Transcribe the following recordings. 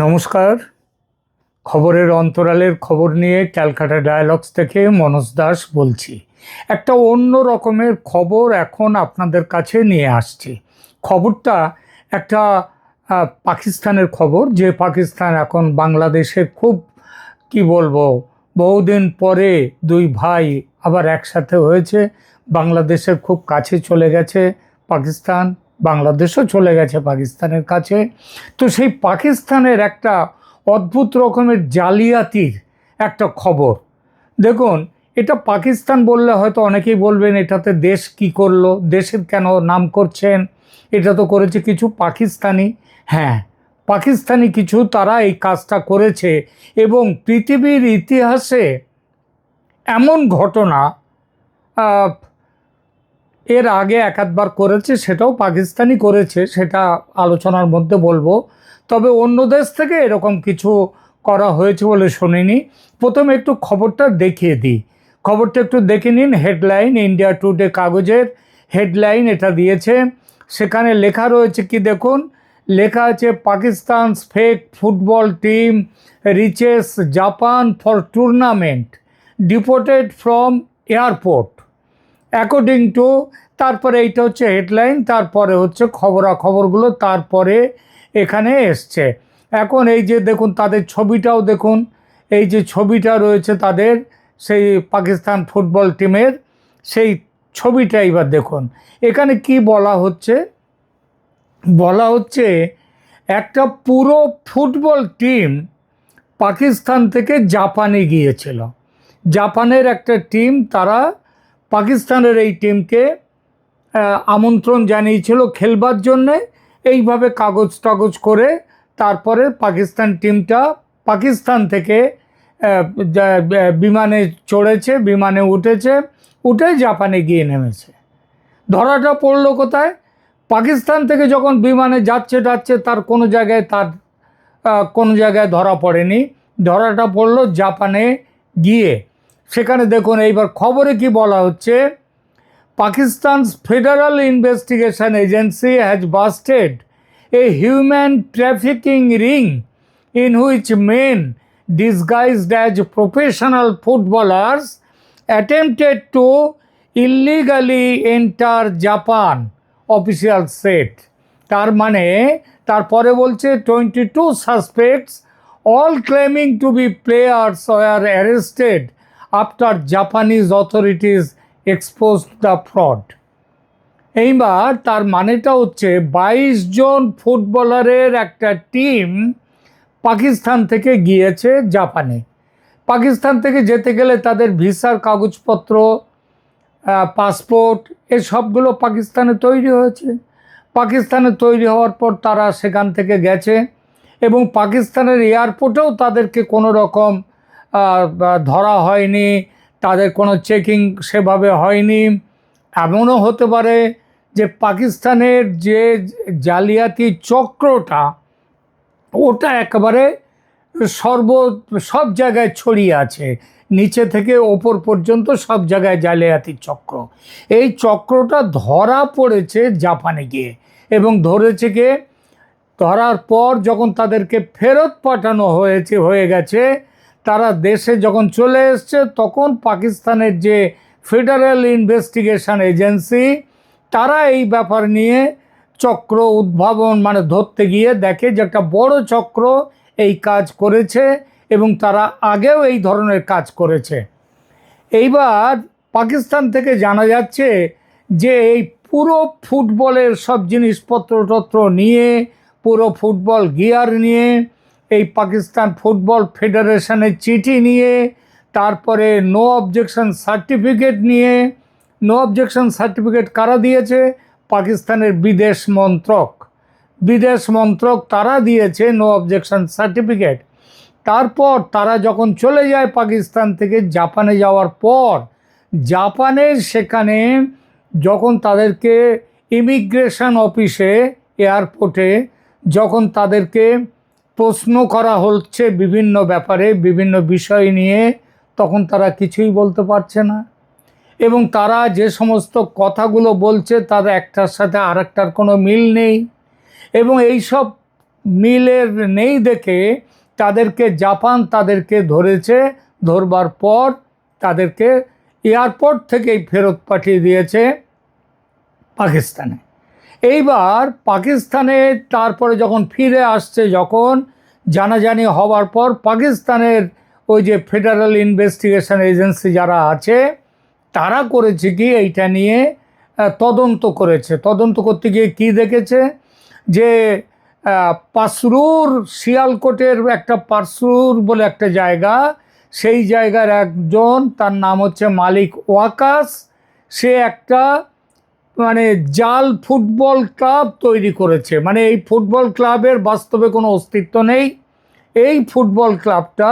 নমস্কার। খবরের অন্তরালের খবর নিয়ে ক্যালকাটা ডায়ালগস থেকে মনোজ দাস বলছি। একটা অন্য রকমের খবর এখন আপনাদের কাছে নিয়ে আসছি। খবরটা একটা পাকিস্তানের খবর, যে পাকিস্তান এখন বাংলাদেশের খুব, কি বলব, বহুদিন পরে দুই ভাই আবার একসাথে হয়েছে। বাংলাদেশের খুব কাছে চলে গেছে পাকিস্তান। বাংলাদেশও চলে গেছে পাকিস্তানের কাছে। তো সেই পাকিস্তানের একটা অদ্ভুত রকমের জালিয়াতির একটা খবর। দেখুন, এটা পাকিস্তান বললে হয়তো অনেকেই বলবেন, এটাতে দেশ কি করল, দেশের কেন নাম করছেন? এটা তো করেছে কিছু পাকিস্তানি। হ্যাঁ পাকিস্তানি কিছু তারা এই কাজটা করেছে এবং পৃথিবীর ইতিহাসে এমন ঘটনা এর আগে এক একাধবার করেছে, সেটাও পাকিস্তানি করেছে, সেটা আলোচনার মধ্যে বলব। তবে অন্য দেশ থেকে এরকম কিছু করা হয়েছে বলে শুনিনি। প্রথমে একটু খবরটা দেখিয়ে দিই। খবরটা একটু দেখে নিন, হেডলাইন, ইন্ডিয়া টুডে কাগজের হেডলাইন এটা দিয়েছে। সেখানে লেখা রয়েছে কি দেখুন, লেখা আছে, Pakistan fake football team reaches Japan for tournament deported from airport. According to তারপরে এইটা হচ্ছে হেডলাইন তারপরে হচ্ছে খবরাখবরগুলো তারপরে এখানে এসছে। এখন এই যে দেখুন, তাদের ছবিটাও দেখুন। এই যে ছবিটা রয়েছে তাদের, সেই পাকিস্তান ফুটবল টিমের, সেই ছবিটা এবার দেখুন। এখানে কি বলা হচ্ছে? বলা হচ্ছে, একটা পুরো ফুটবল টিম পাকিস্তান থেকে জাপানে গিয়েছিল। জাপানের একটা টিম তারা পাকিস্তানের এই টিমকে আমন্ত্রণ জানিয়েছিল খেলবার জন্যে। এইভাবে কাগজ টাগজ করে তারপরে পাকিস্তান টিমটা পাকিস্তান থেকে বিমানে চড়েছে, বিমানে উঠেছে, উঠে জাপানে গিয়ে নেমেছে। ধরাটা পড়ল কোথায়? পাকিস্তান থেকে যখন বিমানে যাচ্ছে যাচ্ছে তার কোনো জায়গায় তার কোনো জায়গায় ধরা পড়েনি। ধরাটা পড়ল জাপানে গিয়ে। সেখানে দেখুন, এইবার খবরে কি বলা হচ্ছে? Pakistan's federal investigation agency has busted a human trafficking ring in which men disguised as professional footballers attempted to illegally enter Japan, official said তার মানে তারপরে বলছে twenty two suspects all claiming to be players were arrested after Japanese authorities expose the fraud এইবার তার মানেটা হচ্ছে বাইশ জন ফুটবলারের একটা টিম পাকিস্তান থেকে গিয়েছে জাপানে। পাকিস্তান থেকে যেতে গেলে তাদের ভিসার কাগজপত্র পাসপোর্ট এ সবগুলো পাকিস্তানে তৈরি হয়েছে। পাকিস্তানে তৈরি হওয়ার পর তারা সেখান থেকে গেছে এবং পাকিস্তানের এয়ারপোর্টেও তাদেরকে কোনো রকম ধরা হয়নি, তাদের কোনো চেকিং সেভাবে হয়নি। এমনও হতে পারে যে পাকিস্তানের যে জালিয়াতি চক্রটা, ওটা একেবারে সর্ব, সব জায়গায় ছড়িয়ে আছে। নিচে থেকে ওপর পর্যন্ত সব জায়গায় জালিয়াতির চক্র। এই চক্রটা ধরা পড়েছে জাপানে গিয়ে এবং ধরেছে গিয়ে ধরার পর যখন তাদেরকে ফেরত পাঠানো হয়েছে, হয়ে গেছে তারা দেশে যখন চলে এসছে, তখন পাকিস্তানের যে ফেডারেল ইনভেস্টিগেশন এজেন্সি, তারা এই ব্যাপার নিয়ে চক্র উদ্ভাবন মানে ধরতে গিয়ে দেখে যে একটা বড় চক্র এই কাজ করেছে এবং তারা আগেও এই ধরনের কাজ করেছে। এইবার পাকিস্তান থেকে জানা যাচ্ছে যে এই পুরো ফুটবলের সব জিনিসপত্র টত্র নিয়ে, পুরো ফুটবল গিয়ার নিয়ে এই পাকিস্তান ফুটবল ফেডারেশনের চিঠি নিয়ে, তারপরে নো অবজেকশন সার্টিফিকেট নিয়ে নো অবজেকশন সার্টিফিকেট কারা দিয়েছে? পাকিস্তানের বিদেশ মন্ত্রক। বিদেশ মন্ত্রক তারা দিয়েছে নো অবজেকশন সার্টিফিকেট তারপর তারা যখন চলে যায় পাকিস্তান থেকে জাপানে যাওয়ার পর জাপানের সেখানে যখন তাদেরকে ইমিগ্রেশন অফিসে এয়ারপোর্টে যখন তাদেরকে প্রশ্ন করা হচ্ছে বিভিন্ন ব্যাপারে, বিভিন্ন বিষয় নিয়ে। তখন তারা কিছুই বলতে পারছে না। এবং তারা যে সমস্ত কথাগুলো বলছে, তার একটার সাথে আরেকটার কোনো মিল নেই। এবং এই সব মিলের নেই দেখে তাদেরকে জাপান তাদেরকে ধরেছে, ধরবার পর তাদেরকে এয়ারপোর্ট থেকেই ফেরত পাঠিয়ে দিয়েছে পাকিস্তানে। এইবার পাকিস্তানে তারপরে যখন ফিরে আসছে, যখন জানাজানি হওয়ার পর পাকিস্তানের ওই যে ফেডারেল ইনভেস্টিগেশন এজেন্সি যারা আছে, তারা করেছে কি, এইটা নিয়ে তদন্ত করেছে। তদন্ত করতে গিয়ে কি দেখেছে? যে পাসরুর শিয়ালকোটের একটা পাসরুর বলে একটা জায়গা, সেই জায়গার একজন, তার নাম হচ্ছে মালিক ওয়াকাস, সে একটা মানে জাল ফুটবল ক্লাব তৈরি করেছে। মানে এই ফুটবল ক্লাবের বাস্তবে কোনো অস্তিত্ব নেই। এই ফুটবল ক্লাবটা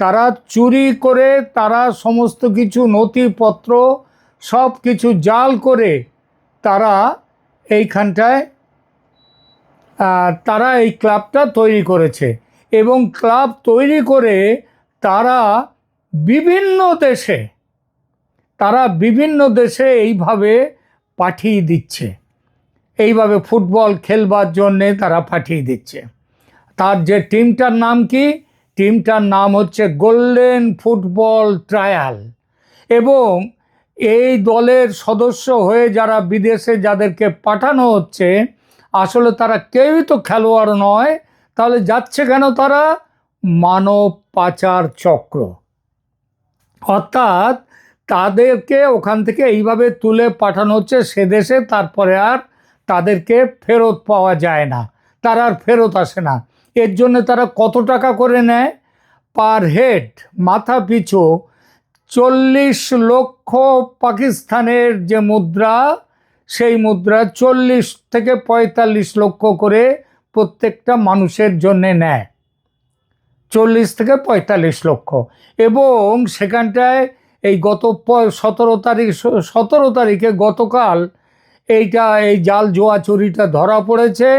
তারা চুরি করে, তারা সমস্ত কিছু নথিপত্র সব কিছু জাল করে তারা এইখানটায় তারা এই ক্লাবটা তৈরি করেছে। এবং ক্লাব তৈরি করে তারা বিভিন্ন দেশে, তারা বিভিন্ন দেশে এইভাবে পাঠিয়ে দিচ্ছে। এইভাবে ফুটবল খেলবার জন্যে তারা পাঠিয়ে দিচ্ছে। তার যে টিমটার নাম কি? টিমটার নাম হচ্ছে গোল্ডেন ফুটবল ট্রায়াল। এবং এই দলের সদস্য হয়ে যারা বিদেশে যাদেরকে পাঠানো হচ্ছে, আসলে তারা কেউই তো খেলোয়াড় নয়, তাহলে যাচ্ছে কেন তারা? মানব পাচার চক্র। অর্থাৎ তাদেরকে ওখান থেকে এইভাবে তুলে পাঠানো হচ্ছে সে দেশে, তারপরে আর তাদেরকে ফেরত পাওয়া যায় না। তারা আর ফেরত আসে না। এর জন্য তারা কত টাকা করে নেয়? পার হেড, মাথা পিছু চল্লিশ লক্ষ পাকিস্তানের যে মুদ্রা, সেই মুদ্রা চল্লিশ থেকে পঁয়তাল্লিশ লক্ষ করে প্রত্যেকটা মানুষের জন্যে নেয়। চল্লিশ থেকে পঁয়তাল্লিশ লক্ষ। এবং সেখানটায় এই গত সতেরো তারিখ সতেরো তারিখে গতকাল এইটা, এই জাল জোয়া চুরিটা ধরা পড়েছে।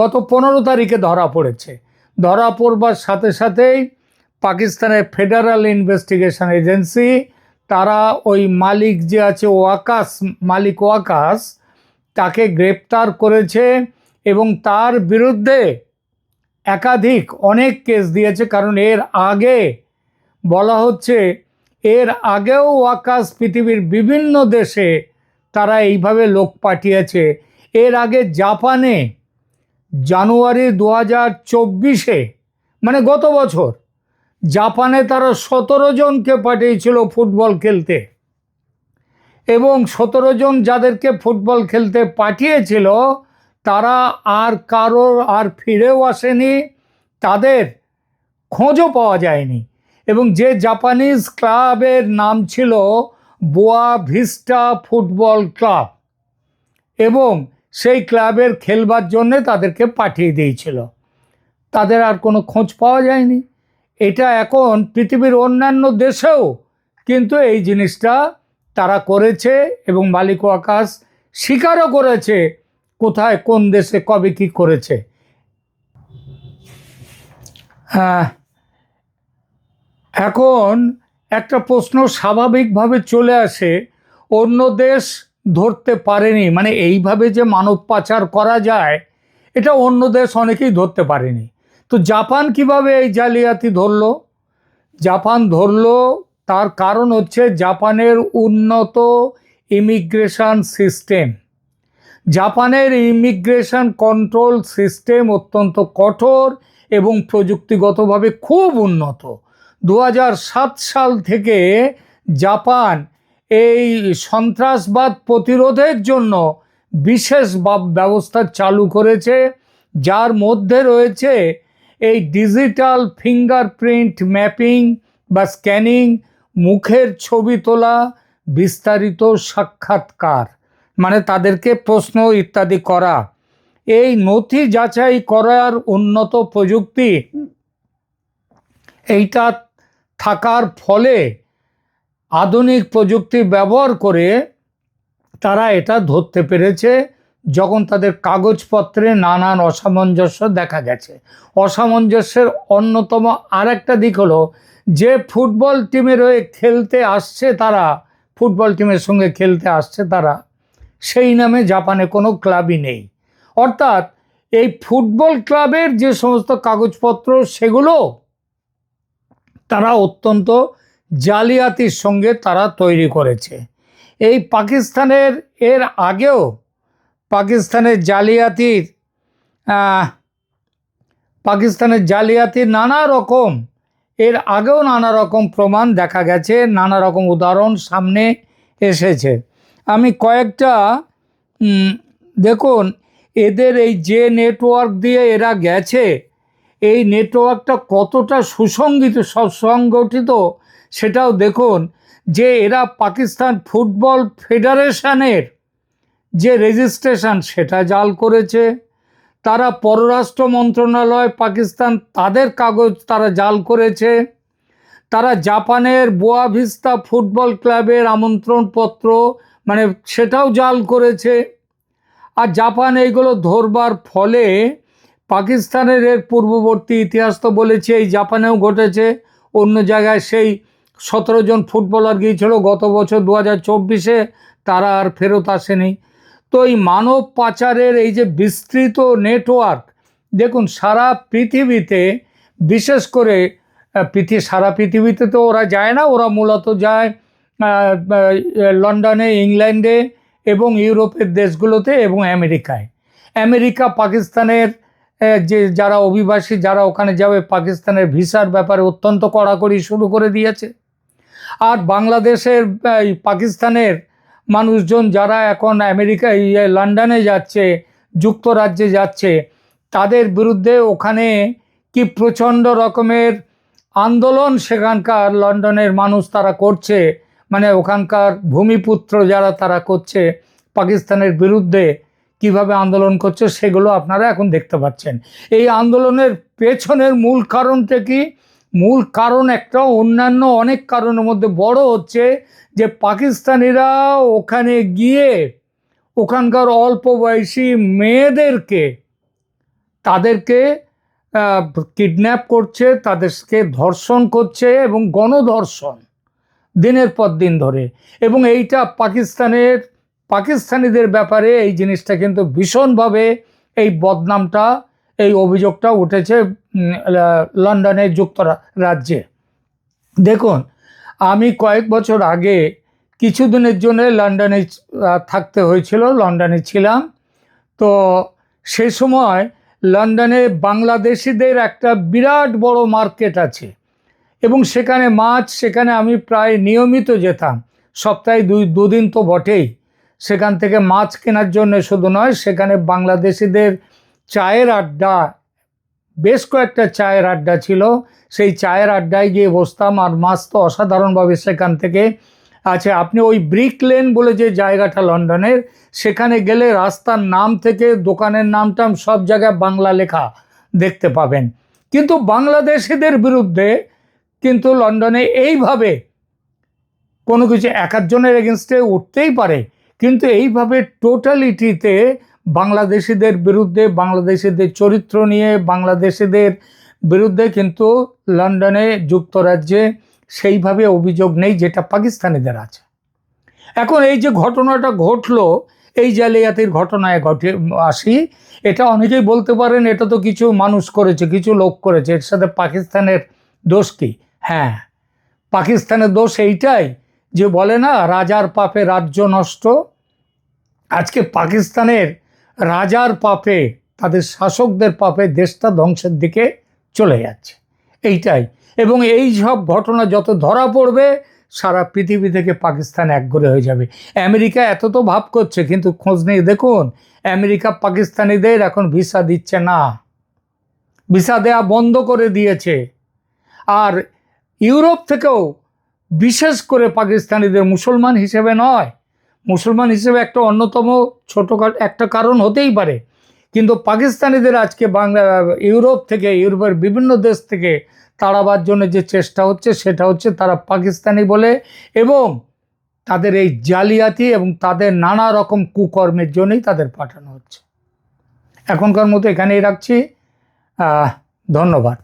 গত পনেরো তারিখে ধরা পড়েছে। ধরা পড়বার সাথে সাথেই পাকিস্তানের ফেডারেল ইনভেস্টিগেশন এজেন্সি, তারা ওই মালিক যে আছে ওয়াকাস মালিক ওয়াকাস তাকে গ্রেপ্তার করেছে এবং তার বিরুদ্ধে একাধিক অনেক কেস দিয়েছে, কারণ এর আগে বলা হচ্ছে, এর আগেও ওয়াকাস পৃথিবীর বিভিন্ন দেশে তারা এইভাবে লোক পাঠিয়েছে। এর আগে জাপানে জানুয়ারি দু হাজার চব্বিশে মানে গত বছর, জাপানে তারা সতেরো জনকে পাঠিয়েছিল ফুটবল খেলতে। এবং সতেরো জন যাদেরকে ফুটবল খেলতে পাঠিয়েছিল, তারা আর কারোর আর ফিরেও আসেনি, তাদের খোঁজও পাওয়া যায়নি। এবং যে জাপানিজ ক্লাবের নাম ছিল বোয়া ভিস্টা ফুটবল ক্লাব এবং সেই ক্লাবের খেলবার জন্যে তাদেরকে পাঠিয়ে দিয়েছিল। তাদের আর কোনো খোঁজ পাওয়া যায়নি। এটা এখন পৃথিবীর অন্যান্য দেশেও কিন্তু এই জিনিসটা তারা করেছে এবং মালিক আকাশ স্বীকারও করেছে কোথায় কোন দেশে কবে কি করেছে। হ্যাঁ এখন একটা প্রশ্ন স্বাভাবিকভাবে চলে আসে, অন্য দেশ ধরতে পারেনি মানে এইভাবে যে মানব পাচার করা যায়, এটা অন্য দেশ অনেকেই ধরতে পারেনি। তো জাপান কীভাবে এই জালিয়াতি ধরলো? জাপান ধরলো, তার কারণ হচ্ছে জাপানের উন্নত ইমিগ্রেশন সিস্টেম। জাপানের ইমিগ্রেশন কন্ট্রোল সিস্টেম অত্যন্ত কঠোর এবং প্রযুক্তিগতভাবে খুব উন্নত। দু হাজার সাত সাল থেকে জাপান এই সন্ত্রাসবাদ প্রতিরোধের জন্য বিশেষ ব্যবস্থা চালু করেছে, যার মধ্যে রয়েছে এই ডিজিটাল ফিঙ্গারপ্রিন্ট ম্যাপিং বা স্ক্যানিং, মুখের ছবি তোলা, বিস্তারিত সাক্ষাৎকার মানে তাদেরকে প্রশ্ন ইত্যাদি করা। এই নথি যাচাই করার উন্নত প্রযুক্তি, এইটা থাকার ফলে আধুনিক প্রযুক্তি ব্যবহার করে তারা এটা ধরতে পেরেছে যখন তাদের কাগজপত্রে নানান অসামঞ্জস্য দেখা গেছে। অসামঞ্জস্যের অন্যতম আরেকটা দিক হলো যে ফুটবল টিমের হয়ে খেলতে আসছে তারা, ফুটবল টিমের সঙ্গে খেলতে আসছে তারা, সেই নামে জাপানে কোনো ক্লাবই নেই। অর্থাৎ এই ফুটবল ক্লাবের যে সমস্ত কাগজপত্র সেগুলো তারা অত্যন্ত জালিয়াতির সঙ্গে তারা তৈরি করেছে। এই পাকিস্তানের, এর আগেও পাকিস্তানের জালিয়াতির পাকিস্তানের জালিয়াতির নানা রকম, এর আগেও নানা রকম প্রমাণ দেখা গেছে, নানা রকম উদাহরণ সামনে এসেছে। আমি কয়েকটা দেখুন, এদের এই যে নেটওয়ার্ক দিয়ে এরা গেছে এই নেটওয়ার্কটা কতটা সুসংগঠিত সংগঠিত সেটাও দেখুন, যে এরা পাকিস্তান ফুটবল ফেডারেশনের যে রেজিস্ট্রেশন সেটা জাল করেছে, তারা পররাষ্ট্র মন্ত্রণালয়, পাকিস্তান তাদের কাগজ তারা জাল করেছে, তারা জাপানের বোয়া ভিস্তা ফুটবল ক্লাবের আমন্ত্রণপত্র মানে সেটাও জাল করেছে, আর জাপান এইগুলো ধরবার ফলে পাকিস্তানের এর পূর্ববর্তী ইতিহাস তো বলেছে, এই জাপানেও ঘটেছে। অন্য জায়গায় সেই সতেরো জন ফুটবলার গিয়েছিল গত বছর দু হাজার চব্বিশে, তারা আর ফেরত আসেনি। তো এই মানব পাচারের এই যে বিস্তৃত নেটওয়ার্ক, দেখুন, সারা পৃথিবীতে, বিশেষ করে পৃথিবী সারা পৃথিবীতে তো ওরা যায় না, ওরা মূলত যায় লন্ডনে, ইংল্যান্ডে এবং ইউরোপের দেশগুলোতে এবং আমেরিকায়। আমেরিকা, পাকিস্তানের যে যারা অভিবাসী, যারা ওখানে যাবে, পাকিস্তানের ভিসার ব্যাপারে অত্যন্ত কড়াকড়ি শুরু করে দিয়েছে। আর বাংলাদেশের পাকিস্তানের মানুষজন যারা এখন আমেরিকা লন্ডনে যাচ্ছে, যুক্তরাজ্যে যাচ্ছে, তাদের বিরুদ্ধে ওখানে কি প্রচণ্ড রকমের আন্দোলন সেখানকার লন্ডনের মানুষ তারা করছে? মানে ওখানকার ভূমিপুত্র যারা তারা করছে, পাকিস্তানের বিরুদ্ধে কীভাবে আন্দোলন করছে সেগুলো আপনারা এখন দেখতে পাচ্ছেন। এই আন্দোলনের পেছনের মূল কারণটা কি? মূল কারণ একটা, অন্যান্য অনেক কারণের মধ্যে বড় হচ্ছে যে পাকিস্তানিরা ওখানে গিয়ে ওখানকার অল্প বয়সী মেয়েদেরকে, তাদেরকে কিডন্যাপ করছে, তাদেরকে ধর্ষণ করছে এবং গণধর্ষণ দিনের পর দিন ধরে। এবং এইটা পাকিস্তানের পাকিস্তানিদের ব্যাপারে এই জিনিসটা কিন্তু ভীষণভাবে এই বদনামটা, এই অভিযোগটা উঠেছে লন্ডনের যুক্তরাজ্যে। দেখুন, আমি কয়েক বছর আগে কিছুদিনের জন্য লন্ডনে থাকতে হয়েছিল, লন্ডনে ছিলাম। তো সে সময় লন্ডনে বাংলাদেশিদের একটা বিরাট বড় মার্কেট আছে এবং সেখানে মাছ, সেখানে আমি প্রায় নিয়মিত যেতাম। সপ্তাহে দুই, দুদিন তো বটেই। সেখান থেকে মাছ কেনার জন্য শুধু নয়, সেখানে বাংলাদেশিদের চায়ের আড্ডা, বেশ কয়েকটা চায়ের আড্ডা ছিল। সেই চায়ের আড্ডায় গিয়ে বসতাম আর মাছ তো অসাধারণভাবে সেখান থেকে আছে। আপনি ওই ব্রিক লেন বলে যে জায়গাটা লন্ডনের, সেখানে গেলে রাস্তার নাম থেকে দোকানের নাম টাম সব জায়গায় বাংলা লেখা দেখতে পাবেন। কিন্তু বাংলাদেশিদের বিরুদ্ধে কিন্তু লন্ডনে এইভাবে কোনো কিছু এক একজনের এগেনস্টে উঠতেই পারে। কিন্তু এইভাবে টোটালিটিতে বাংলাদেশিদের বিরুদ্ধে, বাংলাদেশিদের চরিত্র নিয়ে, বাংলাদেশিদের বিরুদ্ধে কিন্তু লন্ডনে যুক্তরাজ্যে সেইভাবে অভিযোগ নেই যেটা পাকিস্তানিদের আছে। এখন এই যে ঘটনাটা ঘটলো, এই জালিয়াতির ঘটনায় ঘটে, আসি, এটা অনেকেই বলতে পারেন এটা তো কিছু মানুষ করেছে, কিছু লোক করেছে, এর সাথে পাকিস্তানের দোষ কি? হ্যাঁ পাকিস্তানের দোষ এইটাই যে বলে না, রাজার পাপে রাজ্য নষ্ট আজকে পাকিস্তানের রাজার পাপে, তাদের শাসকদের পাপে দেশটা ধ্বংসের দিকে চলে যাচ্ছে। এইটাই। এবং এই সব ঘটনা যত ধরা পড়বে, সারা পৃথিবী থেকে পাকিস্তান একগরে হয়ে যাবে। আমেরিকা এত তো ভাব করছে, কিন্তু খোঁজ নেই দেখুন, আমেরিকা পাকিস্তানিদের এখন ভিসা দিচ্ছে না। ভিসা দেয়া বন্ধ করে দিয়েছে। আর ইউরোপ থেকেও বিশেষ করে পাকিস্তানিদের মুসলমান হিসেবে নয়। মুসলমান হিসেবে একটা অন্যতম ছোটো একটা কারণ হতেই পারে। কিন্তু পাকিস্তানিদের আজকে বাংলা, ইউরোপ থেকে, ইউরোপের বিভিন্ন দেশ থেকে তাড়াবার জন্য যে চেষ্টা হচ্ছে, সেটা হচ্ছে তারা পাকিস্তানি বলে এবং তাদের এই জালিয়াতি এবং তাদের নানা রকম কুকর্মের জন্যই তাদের পাঠানো হচ্ছে। এখনকার মতো এখানেই রাখছি। ধন্যবাদ।